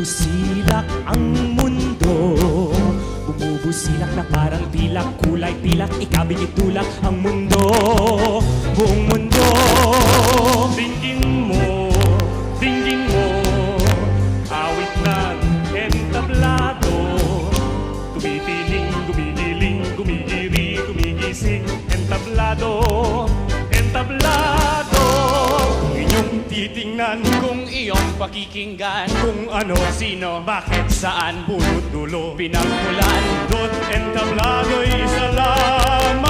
Bumubusilak ang mundo. Bumubusilak na parang pilak Kulay pilak, ikabing itulak Ang mundo, buong mundo. Dinggin mo, dinggin mo Awit ng entablado. Tumitiling, gumigiling, gumigiri, gumigising Entablado, entablado titingnan Kung iyong pakikinggan kung ano, Sino, bakit, saan, punot dulo. Pinagmulan Dot entablado isa lamang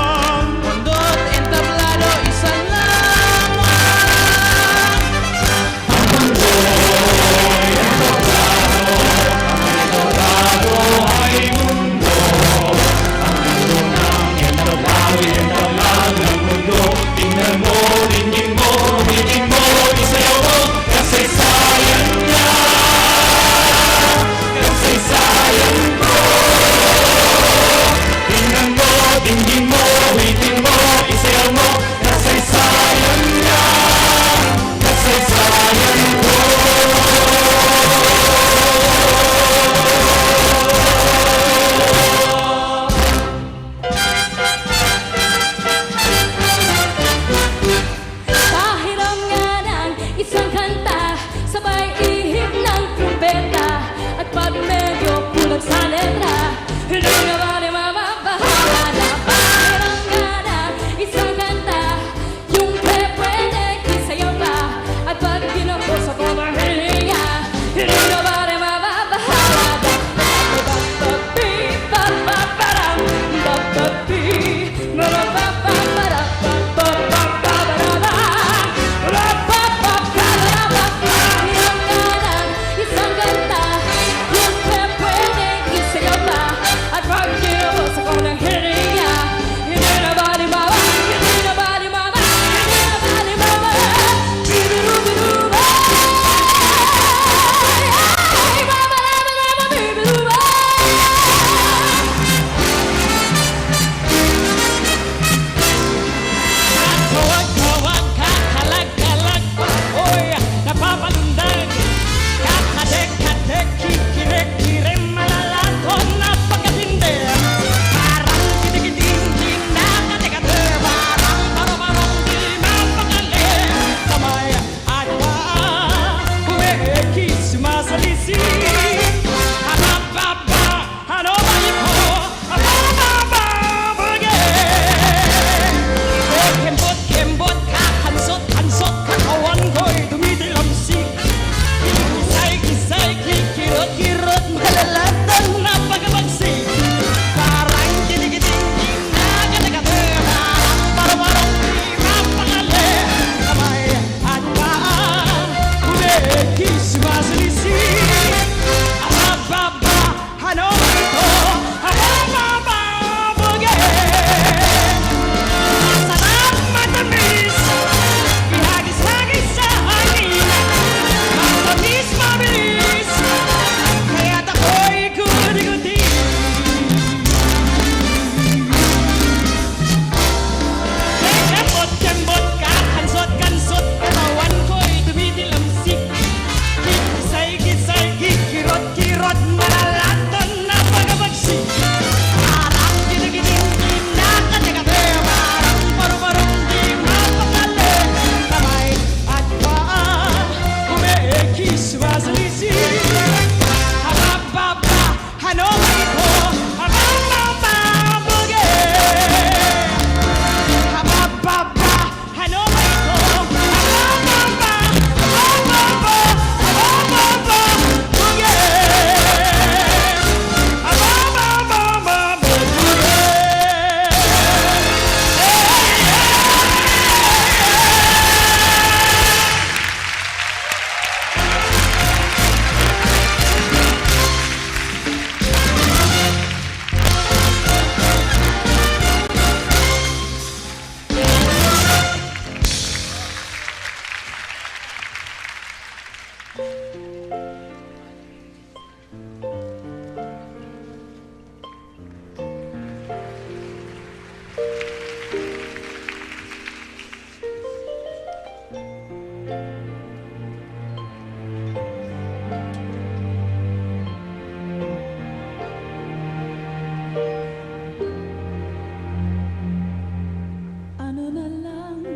Ano na lang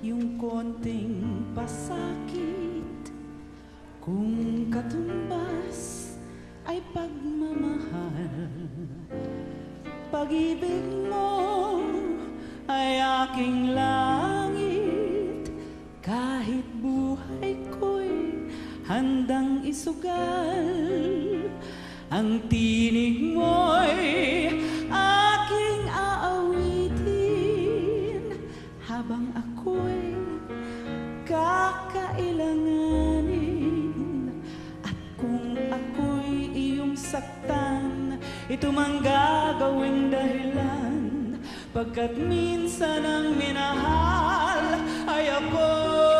yung konting pasakit? Kung katumbas ay pagmamahal Pag-ibig mo ay aking langit. Kahit buhay ko'y handang isugal Ang tinig mo'y aking aawitin. Habang ako nasaktan Ito mang gagawing dahilan Pagkat minsan ang minahal ay ako.